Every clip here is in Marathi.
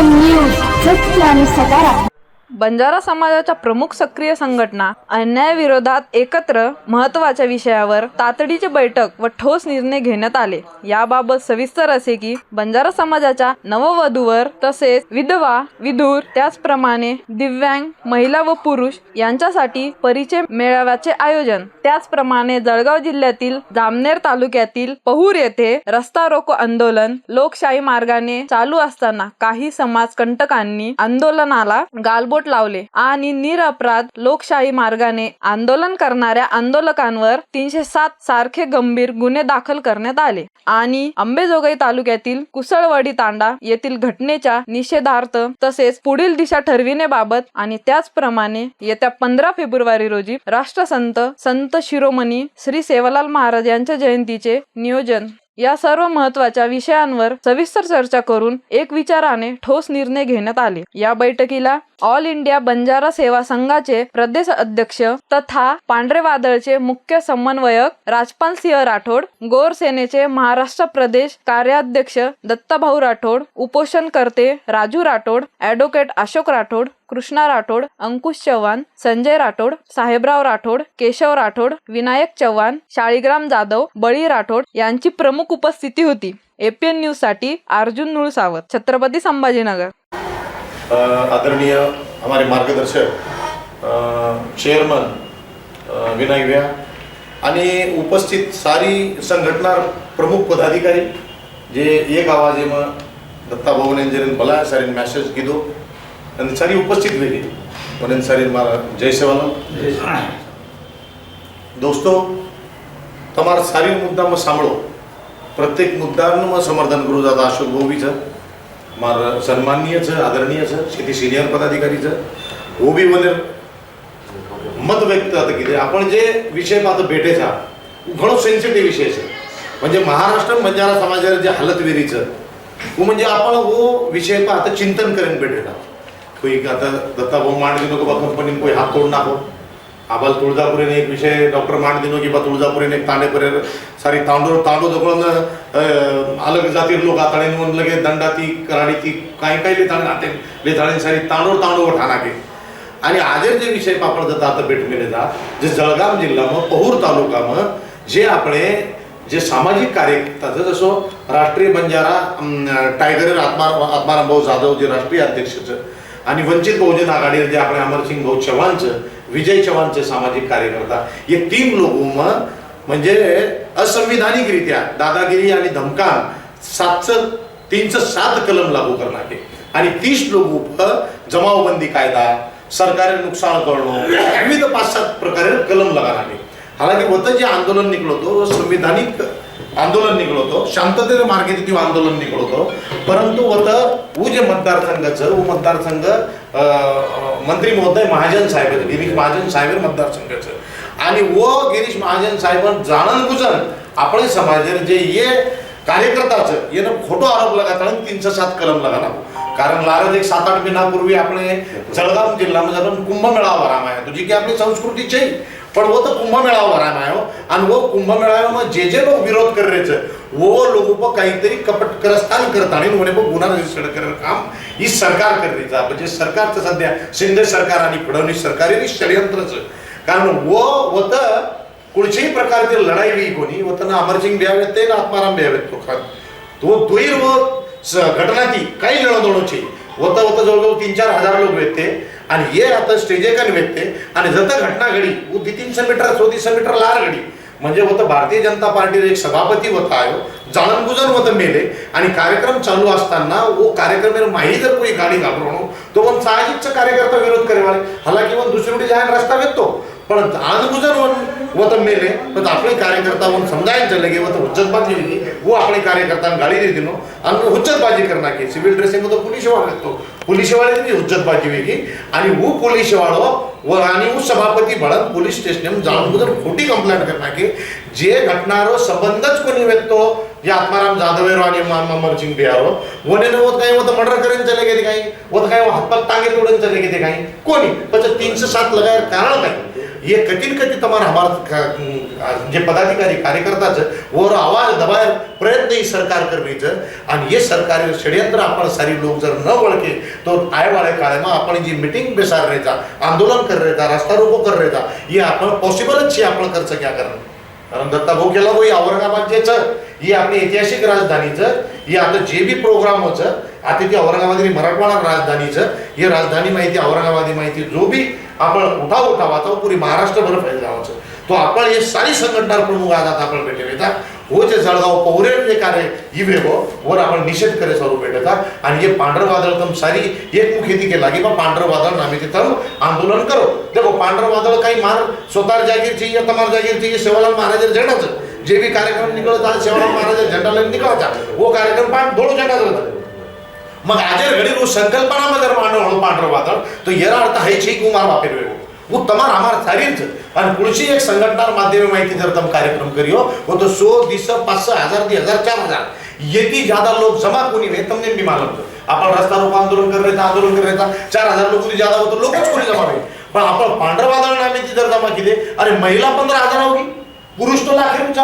एपीएन न्यूज सत्य आणि सकारात्मक बंजारा समाजाच्या प्रमुख सक्रिय संघटना अन्यायाविरोधात एकत्र महत्त्वाच्या विषयावर तातडीची बैठक व ठोस निर्णय घेण्यात आले. याबाबत सविस्तर असे की बंजारा समाजाच्या नववधूवर तसेच विधवा विधूर त्याचप्रमाणे दिव्यांग महिला व पुरुष यांच्यासाठी परिचय मेळाव्याचे आयोजन. त्याचप्रमाणे जळगाव जिल्ह्यातील जामनेर तालुक्यातील पहूर येथे रस्ता रोको आंदोलन लोकशाही मार्गाने चालू असताना काही समाज कंटकांनी आंदोलनाला गालबोट लावले आणि निरअपराध लोकशाही मार्गाने आंदोलन करणाऱ्या आंदोलकांवर तीनशे सात सारखे गंभीर गुन्हे दाखल करण्यात आले. आणि अंबेजोगाई तालुक्यातील कुसळवाडी तांडा येथील घटनेच्या निषेधार्थ तसेच पुढील दिशा ठरविण्याबाबत आणि त्याचप्रमाणे येत्या पंधरा फेब्रुवारी रोजी राष्ट्रसंत संत शिरोमणी श्री सेवालाल महाराज यांच्या जयंतीचे नियोजन या सर्व महत्त्वाच्या विषयांवर सविस्तर चर्चा करून एक विचाराने ठोस निर्णय घेण्यात आले. या बैठकीला ऑल इंडिया बंजारा सेवा संघाचे प्रदेश अध्यक्ष तथा पांढरे वादळचे मुख्य समन्वयक राजपाल सिंह राठोड गोर सेनेचे महाराष्ट्र प्रदेश कार्याध्यक्ष दत्ताभाऊ राठोड उपोषणकर्ते राजू राठोड ॲडव्होकेट अशोक राठोड कृष्णा राठोड अंकुश चव्हाण संजय राठोड साहेबराव राठोड केशव राठोड विनायक चव्हाण शाळीग्राम जाधव बळी राठोड यांची प्रमुख उपस्थिती होती. एपीएन न्यूजसाठी अर्जुन नुळ सावत छत्रपती संभाजीनगर. आदरणीय हमारे मार्गदर्शक चेअरमन अ, विनायक व्या आणि उपस्थित सारी संघटना प्रमुख पदाधिकारी जे एक आवाजे मग दत्ता भवन जरीन भला सारे मैसेज कीधो. आणि सारी उपस्थित गेली म्हणून सारी मला जय सेवानो दोस्तो तमार सारी मुद्दा मग सांभाळो. प्रत्येक मुद्दा मग समर्थन करू जात अशोक गोबीचं मार सन्मान्यचं आदरणीयचं शेती सिनियर पदाधिकारीचं गोबी वनेर मत व्यक्त आता किती. आपण जे विषय माझं भेटायचा घणो सेन्सिटिव्ह विषय आहे. म्हणजे महाराष्ट्र बंजारा समाजाला जे हलतविरीचं म्हणजे आपण हो विषय आता चिंतन करेन भेटेल. कोई आता दत्ता भाऊ मांडदिनो की के कंपनी कोई हात तोड़ना नाको आबाल तुळजापुरे एक विषय डॉक्टर मांडदिनो की बा बाद एक ने तांडे पर सारी तांडो तांडो दखळून अलग जातीर लोक आता म्हणून लगे दंडा ती कराणी ती काही काही लेताळी ले लेताळी सारी तांडोर तांडोवर ठाणाके आणि आजेर जे विषय पापड जाता आता भेटमेले जा जे जळगाव जिल्हा मग पहूर तालुकामं जे आपले जे सामाजिक कार्य करतात जसं राष्ट्रीय बंजारा टायगर आत्मा आत्माराम भाऊ जाधव हो, जे राष्ट्रीय अध्यक्षचं आणि वंचित बहुजन आघाडीवर जे आपण अमरसिंग भाऊ चव्हाणचं विजय चव्हाणचे सामाजिक कार्यकर्ता हे तीन लोक म्हणजे असंविधानिकरित्या दादागिरी आणि धमका सातचं तीनचं सात कलम लागू करणार आहे. आणि तीस लोक जमावबंदी कायदा सरकारी नुकसान करणं विविध पाच सात प्रकारे कलम लागणार आहे. हालांकि होतं जे आंदोलन निघलो तो संविधानिक आंदोलन निघडवतो शांततेचं मार्गे तिथे आंदोलन निघडवतो परंतु होतं जे मतदारसंघाचं उ मतदारसंघ मंत्री महोदय महाजन साहेब गिरीश महाजन साहेब मतदारसंघाचं. आणि व गिरीश महाजन साहेब जाणन बुजन आपण समाजाचे जे ये कार्यकर्ताचं येणं खोटो आरोप लगा कारण तीनशे सात कलम लगाना कारण लारज एक सात आठ महिन्यापूर्वी आपण जळगाव जिल्ह्यामध्ये कुंभमेळा रामाया तुझी की आपली संस्कृतीची पण वो तो कुंभमेळा भरामायो आणि वो कुंभमेळाव्यामध्ये जे जे लोक विरोध कर रहे वो लोग को काहीतरी कपट करस्थान करत आणि म्हणे वो गुन्हा रजिस्टर कर काम ही सरकार कर रही जा म्हणजे सरकारचं सध्या शिंदे सरकार आणि फडणवीस सरकार हे षडयंत्रच. कारण वो होतं कुठच्याही प्रकारची लढाई बी कोणी होतं ना अमरसिंग द्यावेत ते ना आत्माराम द्यावेत तो खात तो दुईर व घटना ती काही लढवणोची होता होता जवळजवळ तीन चार हजार लोक वेचते आणि हे आता स्टेजेकाने भेटते आणि जत घटना घडी वो दी तीनशे मीटर चौतीसशे मीटर लार घडी. म्हणजे होतं भारतीय जनता पार्टीचे एक सभापती होता आयो जाणूनबुजून होतं मेले. आणि कार्यक्रम चालू असताना वो कार्यक्रम माही जर कोणी गाडी घाबरवणं तो पण साहजिकचा कार्यकर्ता विरोध करेवाले. हालाकी वो दुसरी जाहीर रस्ता भेटतो. पण अनबुजन वो तो मेले पण आपले कार्यकर्ता वन समजायन चले गे वो तो हुज्जतबाजी लिखी वो अपने कार्यकर्ता गाड़ी दे दिनो आणि हुज्जतबाजी करना की सिविल ड्रेसिंग तो पुलिस वाले तो पुलिस वाले ती हुज्जतबाजी वेगी आणि वो पुलिस वाळो व आणि वो सभापती भळत पोलीस स्टेशन जाऊन बुजन खोटी कंप्लेंट करना की जे घटनारो संबंधच कोणी व्यक्तो हो, जे आत्माराम जाधवेरो आणि अमरसिंग बिहारो वने वत काही वो तो मर्डर करून चले गेले काही वत काही हातपात टांगे तोडून चले गेले काही कोणी? पण तीनशे सात लगायला कारण काही ये कठिन कथित तमार हमार जे पदाधिकारी कार्यकर्ता और आवाज दबाए प्रयत्न ही सरकार कर आणि और ये सरकारी षड्यंत्र आपण सारी लोग जर न वळके तो आए वाले काले में अपन जी मीटिंग बेसार रहे था आंदोलन कर रहे था रास्ता रोको कर रहे था ये अपन पॉसिबल अच्छी अपन कर सकिया कारण दत्ता केला भाई औरंगाबाद जे ये अपनी ऐतिहासिक राजधानीचं हे आता जे बी प्रोग्राम होतं आता ते औरंगाबाद आणि मराठवाडा राजधानीचं हे राजधानी माहिती औरंगाबादी माहिती जो बी आपण उठा उठा तो पुरी महाराष्ट्रभर भर फैल तो आपण हे सारी संघटना प्रमुख आता आपण बैठे येतात हो जे जळगाव पौरे जे कार्य इवे वो वर आपण निषेध करे सर्व भेटतात आणि हे पांढर वादळ तर सारी एकमुखी ती केला की बा पांढर वादळ आम्ही तिथं आंदोलन करो. देखो पांढर वादळ काही मार स्वतः जागीरची यतमार या तमार जागीर सेवालाल महाराज झेंडा जे बी कार्यक्रम निकलता सेवालाल महाराज झेंडाला लेने निकलता वो कार्यक्रम पाठ दोनों झेंडा झाला मग आजर घडी रू संकल्पना जर मांडव म्हणून पांढरं वादळ तो याला अर्थ हैचे कुमार वापर वेगळं. उत्तम आम्हाला चारित आणि पुढची एक संघटनार माध्यम माहिती जर तुम कार्यक्रम करियो हो तो सो दिस पाच सो हजार दी हजार चार हजार. येती ज्यादा लोक जमा कोणी नाही तमने मी मालक आपण रस्ता रूप आंदोलन करत आंदोलन करत चार हजार लोक ज्यादा होतो लोकच कोणी जमा होईल पण आपण पांढरवादळ नाम्याची जर जमा केली अरे महिला पंधरा हजार होगी पुरुष तो लाखेच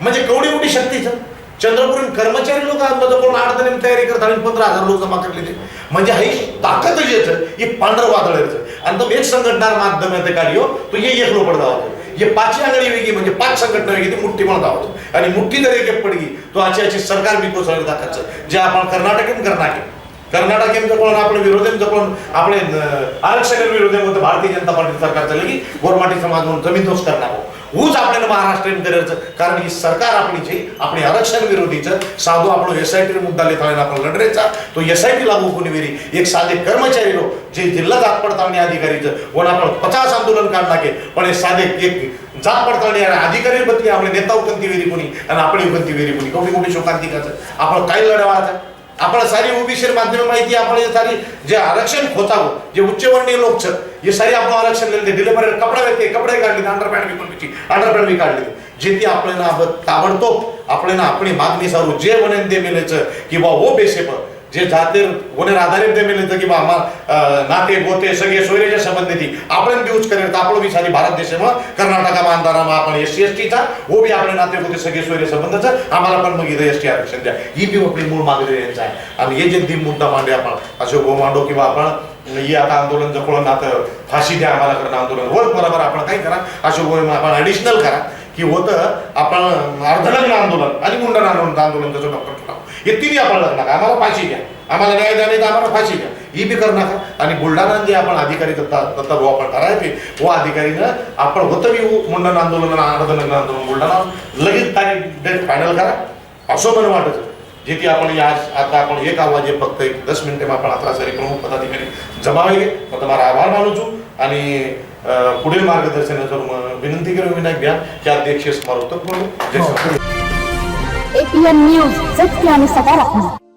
म्हणजे केवढी मोठी शक्ती सर? चंद्रपूर कर्मचारी लोक आतमध्ये आठ जण तयारी करतात आणि पंधरा हजार लोक जमा करले ते म्हणजे ही ताकद जी पांढर ही आणि तो एक संघटनार माध्यम आहे काढियो तो ये एक रोपड दावतो ये पाचवी आंगळी वेगळी म्हणजे पाच संघटना वेगळी ती मुठ्ठी पण दावतो आणि मुठ्ठी जर एक पडगी तो अशी अशी सरकार बी कोसळली दाखवायचं जे आपण कर्नाटकेन कर्नाटक कर्नाटकेन जपळून आपण विरोधेन जपळून आपले आरक्षण विरोधे भारतीय जनता पार्टी सरकार चालली की गोरमाटी समाज म्हणून जमीन दोष करणार हूच आपल्याला महाराष्ट्रीयन करायचं कारण ही सरकार आपली जी आपली आरक्षण विरोधीचं साधू आपण एस आय टी मुद्दा लेता आपण लढरेचा तो एस आय टी लागू कोणी वेरी. एक साधे कर्मचारी लोक जे जिल्हा जात पडताळणी अधिकारीचं पण आपण पचास आंदोलन काढला के पण हे साधे एक जात पडताळणी अधिकारी बदली आपले नेता उकंती वेरी कोणी आणि आपली उकंती वेरी कोणी. कोणी कोणी शोकांतिकाचं. आपण काही लढवायचं आपण सारी ओबीसी माध्यम माहिती आपण सारी जे आरक्षण खोतावं हो, जे उच्चवर्णीय लोक छ हे सारी आपण आरक्षण दिले दिले बरे कपडे व्यक्ती कपडे काढले अंडरपॅन्ट बी कोणची अंडरपॅन्ट बी काढले जे ती आपल्याला ताबडतोब आपल्याला आपली मागणी सारू जे वनेन दे मिळायचं किंवा ओ बेसेप जे जातीर कोणी आधारित ते मिळतं की बा नाते बोते सगळे सोयरेच्या संबंधित आपण भी यूज करेल आपण बी सारी भारत देशामध्ये कर्नाटकामा मग आपण एस सी एस टीचा वो बी आपले नाते बोते सगळे सोयरे संबंधच आम्हाला पण मग इथं एस टी आरक्षण द्या. ही बी आपली मूळ मागणी यांचा. आहे आणि हे जे दिन मुद्दा मांडे आपण असे गो मांडो किंवा आपण ही आता आंदोलन जपळून नातं फाशी द्या आम्हाला करणं आंदोलन. वर बरोबर आपण काय करा. असे गो आपण ॲडिशनल करा. की होतं आपण अर्धनग्न आंदोलन आणि मुंडन आंदोलन आंदोलन त्याचं डॉक्टर हे तिन्ही आपण नका आम्हाला फाशी द्या. आम्हाला न्याय द्या नाही तर आम्हाला फाशी द्या. ही बी करू नका. आणि बुलढाणा जे आपण अधिकारी दत्ता दत्ता भाऊ आपण करायचे व अधिकारीनं आपण होतं मी मुंडन आंदोलन आंदोलन आंदोलन बुलढाणा लगेच तारीख डेट फायनल करा. असं पण वाटत. जे की आपण या आता आपण एक आवाज आहे फक्त एक दस मिनिटे आपण आता सारी प्रमुख पदाधिकारी जमावे मग तुम्हाला आभार मानू छू आणि पुढील मार्गदर्शनाचं विनंती करू विनायक घ्या त्या अध्यक्ष समारोप जय एपीएन न्यूज सत्य आणि सकारात्मक